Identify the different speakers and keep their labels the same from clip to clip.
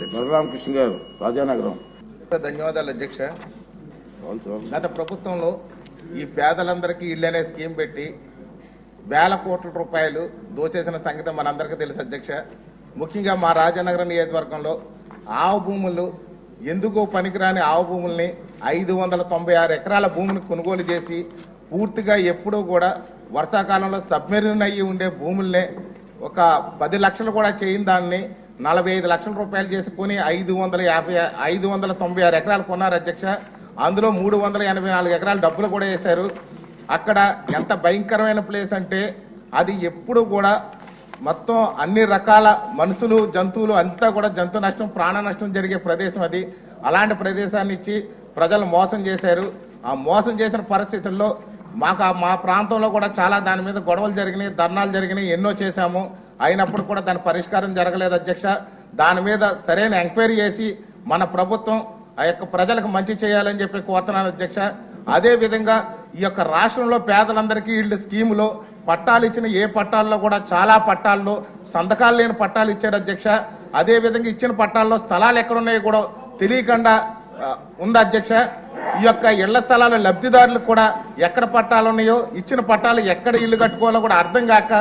Speaker 1: బలరామకృష్ణ గారు రాజానగరం.
Speaker 2: ధన్యవాదాలు అధ్యక్ష. గత ప్రభుత్వంలో ఈ పేదలందరికీ ఇల్లు అనే స్కీమ్ పెట్టి వేల కోట్ల రూపాయలు దోచేసిన సంగతి మనందరికీ తెలుసు అధ్యక్ష. ముఖ్యంగా మా రాజానగరం నియోజకవర్గంలో ఆవు భూములు ఎందుకో పనికిరాని ఆవు భూముల్ని ఐదు వందల తొంభై ఆరు ఎకరాల భూమిని కొనుగోలు చేసి పూర్తిగా ఎప్పుడూ కూడా వర్షాకాలంలో సబ్మెరీన్ అయ్యి ఉండే భూముల్నే ఒక పది లక్షలు కూడా చేయని దాన్ని నలభై ఐదు లక్షల రూపాయలు చేసుకుని ఐదు వందల యాభై ఐదు వందల తొంభై ఆరు ఎకరాలు కొన్నారు అధ్యక్ష. అందులో మూడు వందల ఎనభై నాలుగు ఎకరాలు డబ్బులు కూడా వేశారు. అక్కడ ఎంత భయంకరమైన ప్లేస్ అంటే అది ఎప్పుడు కూడా మొత్తం అన్ని రకాల మనుషులు జంతువులు అంతా కూడా జంతు నష్టం ప్రాణ నష్టం జరిగే ప్రదేశం అది. అలాంటి ప్రదేశాన్ని ఇచ్చి ప్రజలు మోసం చేశారు. ఆ మోసం చేసిన పరిస్థితుల్లో మాకు ఆ- మా ప్రాంతంలో కూడా చాలా దాని మీద గొడవలు జరిగినాయి ధర్నాలు జరిగినాయి ఎన్నో చేశాము. అయినప్పుడు కూడా దాని పరిష్కారం జరగలేదు అధ్యక్ష. దాని మీద సరైన ఎంక్వైరీ చేసి మన ప్రభుత్వం ఆ యొక్క ప్రజలకు మంచి చేయాలని చెప్పి కోరుతున్నాను అధ్యక్ష. అదేవిధంగా ఈ యొక్క రాష్ట్రంలో పేదలందరికీ వీళ్ళు స్కీములో పట్టాలు ఇచ్చిన ఏ పట్టాల్లో కూడా చాలా పట్టాల్లో సంతకాలు లేని పట్టాలు ఇచ్చారు అధ్యక్ష. అదే విధంగా ఇచ్చిన పట్టాల్లో స్థలాలు ఎక్కడున్నాయో కూడా తెలియకుండా ఉంది అధ్యక్ష. ఈ యొక్క ఇళ్ళ స్థలాల లబ్ధిదారులకు కూడా ఎక్కడ పట్టాలు ఉన్నాయో ఇచ్చిన పట్టాలు ఎక్కడ ఇల్లు కట్టుకోవాలో కూడా అర్థం కాక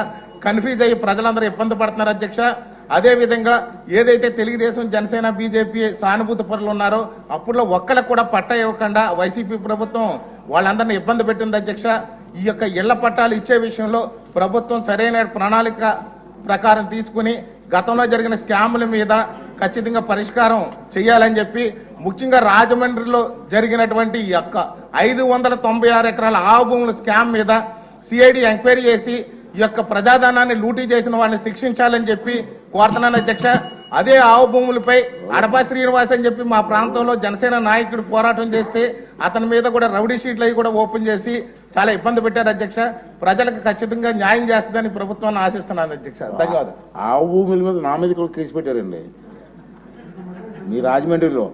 Speaker 2: కన్ఫ్యూజ్ అయ్యి ప్రజలందరూ ఇబ్బంది పడుతున్నారు అధ్యక్ష. అదేవిధంగా ఏదైతే తెలుగుదేశం జనసేన బీజేపీ సానుభూతి పరులు ఉన్నారో అప్పుడులో ఒక్కళ్ళకు కూడా పట్టా ఇవ్వకుండా వైసీపీ ప్రభుత్వం వాళ్ళందరినీ ఇబ్బంది పెట్టింది అధ్యక్ష. ఈ యొక్క ఇళ్ళ పట్టాలు ఇచ్చే విషయంలో ప్రభుత్వం సరైన ప్రణాళిక ప్రకారం తీసుకుని గతంలో జరిగిన స్కాముల మీద ఖచ్చితంగా పరిష్కారం చేయాలని చెప్పి ముఖ్యంగా రాజమండ్రిలో జరిగినటువంటి ఈ యొక్క ఐదు వందల తొంభై ఆరు ఎకరాల ఆవు భూముల స్కామ్ మీద సిఐడి ఎంక్వైరీ చేసి ఈ యొక్క ప్రజాధనాన్ని లూటీ చేసిన వాళ్ళని శిక్షించాలని చెప్పి కోరుతున్నాను అధ్యక్ష అదే ఆవు భూములపై అడపా శ్రీనివాస్ అని చెప్పి మా ప్రాంతంలో జనసేన నాయకుడు పోరాటం చేస్తే అతని మీద కూడా రౌడీ షీట్లు అవి కూడా ఓపెన్ చేసి చాలా ఇబ్బంది పెట్టారు అధ్యక్ష. ప్రజలకు ఖచ్చితంగా న్యాయం చేస్తుందని ప్రభుత్వాన్ని ఆశిస్తున్నాను అధ్యక్ష. ధన్యవాదాలు.
Speaker 1: ఆవు భూముల మీద నా మీద కూడా కేసు పెట్టారండి. మీ రాజమండ్రిలో.